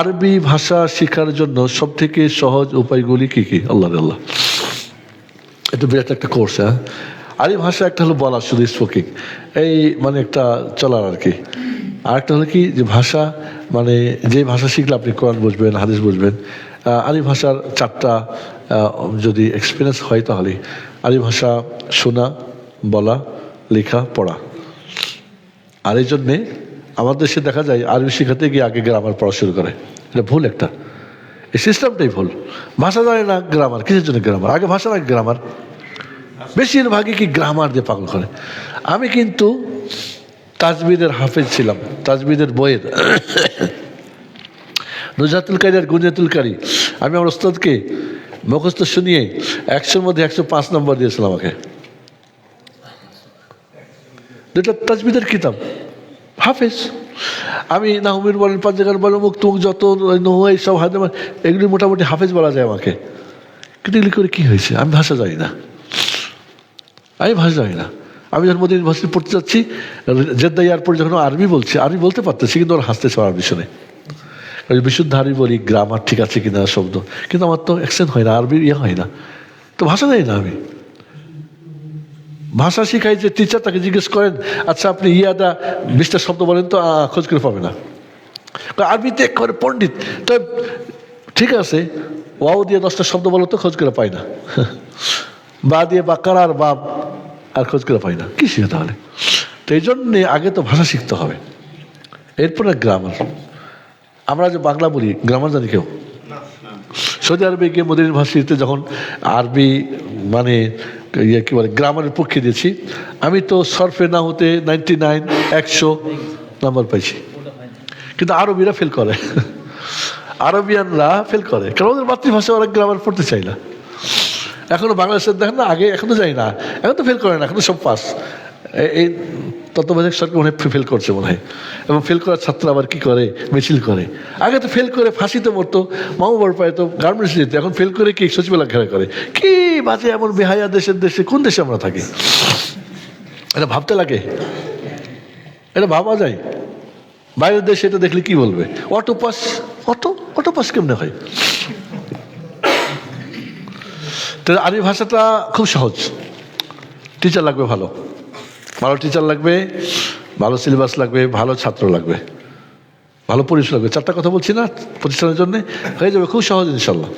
আরবি ভাষা শেখার জন্য সব থেকে সহজ উপায়গুলি কি কি? আল্লাহ আল্লাহ। এটা বিরাট একটা কোর্স হ্যাঁ? আরবি ভাষা একটা হলো বলা, শুধু স্পোকিং এই মানে একটা চলার আর কি। আরেকটা হলো কি, যে ভাষা মানে যে ভাষা শিখলে আপনি কোরআন বুঝবেন, হাদিস বুঝবেন আরবি ভাষার চারটা যদি এক্সপিরিয়েন্স হয় তাহলে। আরবি ভাষা শোনা, বলা, লেখা, পড়া। আর এই জন্যে আমাদের দেশে দেখা যায় আরবি শেখাতে গিয়ে আগে গ্রামার পড়া শুরু করে। এটা ভুল একটা। এই সিস্টেমটাই ভুল। ভাষা জানে না গ্রামার কিসের জন্য গ্রামার আগে ভাষা না গ্রামার বেশিরভাগই কি গ্রামার দিয়ে পাগল করে। আমি কিন্তু তাজবিদের হাফেজ ছিলাম, তাজবিদের বইয়ের। নুজাতুল কারি আর গুঞ্জাতুল কারি। আমি আমার ওস্তাদকে মুখস্থ শুনিয়ে একশোর মধ্যে একশো পাঁচ নম্বর দিয়েছিলাম আমাকে। দুটা তাজবিদের কিতাব। হাফেজ। আমি নাহমির বলেন পাঞ্জাগার বলেন মুখ তুমুক যত নহু সব হাতে এগুলি মোটামুটি হাফেজ বলা যায় আমাকে। কিন্তু এগুলি করে কী হয়েছে? আমি ভাষা জানি না। আমি ভাষা জানি না। আমি যখন মোদী ইউনিভার্সিটি পড়তে যাচ্ছি, জেদ্দা এয়ারপোর্ট যখন আরবি বলছি, আরবি বলতে পারতেছি, কিন্তু ওরা হাসতেছে আমার পিছনে। বিশুদ্ধ আরবি বলি গ্রামার ঠিক আছে কিনা, শব্দ। কিন্তু আমার তো অ্যাকসেন্ট হয় না আরবি ইয়ে হয় না। তো ভাষা জানি না আমি। ভাষা শিখাই যে টিচার তাকে জিজ্ঞেস করেন আচ্ছা আপনি ইয়াদা বিশটা শব্দ বলেন তো খোঁজ করে পাবে না। আরবিতে করে পণ্ডিত। তো ঠিক আছে ওয়াও দিয়ে দশটা শব্দ বলো তো খোঁজ করে পাই না। বা দিয়ে বা কারার বাপ আর খোঁজ করে পাই না। কি শিখে তাহলে? তো এই জন্যে আগে তো ভাষা শিখতে হবে। এরপরে গ্রামার আমরা যে বাংলা বলি গ্রামার জানি কেউ? সৌদি আরবে গিয়ে মোদী ইউনিভার্সিটিতে যখন আরবি মানে ইয়ে কী বলে, গ্রামারের পক্ষে দিয়েছি। আমি তো সরফে না হতে নাইনটি নাইন একশো নাম্বার পাইছি। কিন্তু আরবিরা ফেল করে। আরবিয়ানরা ফেল করে। কারণ ওদের মাতৃভাষা ওরা গ্রামার পড়তে চাই না। এখনও বাংলাদেশের দেখেন না, আগে এখনও তো যাই না। এখন তো ফেল করে না, এখন সব পাস এই তত্ত্বাবধায়ক সরকার মনে ফেল করছে মনে হয়। এবং ফেল করার ছাত্র আবার কি করে? মিছিল করে। আগে তো ফেল করে ফাঁসিতে মরতো মামু বড় পায় তো গার্মেন্টস যেত। এখন ফেল করে কি সচিবালয় ঘেরা করে? কি বাজে এমন বেহায়া দেশের দেশে, কোন দেশে আমরা থাকি? এটা ভাবতে লাগে। এটা ভাবা যায়। বাইরের দেশে এটা দেখলে কি বলবে? Auto pass auto auto pass কেমনে হয়? তো আরবি ভাষাটা খুব সহজ। টিচার লাগবে ভালো। ভালো টিচার লাগবে, ভালো সিলেবাস লাগবে, ভালো ছাত্র লাগবে, ভালো পরিবেশ লাগবে। চারটা কথা বলছি না প্রতিষ্ঠানের জন্য? হয়ে যাবে খুব সহজ ইনশাল্লাহ।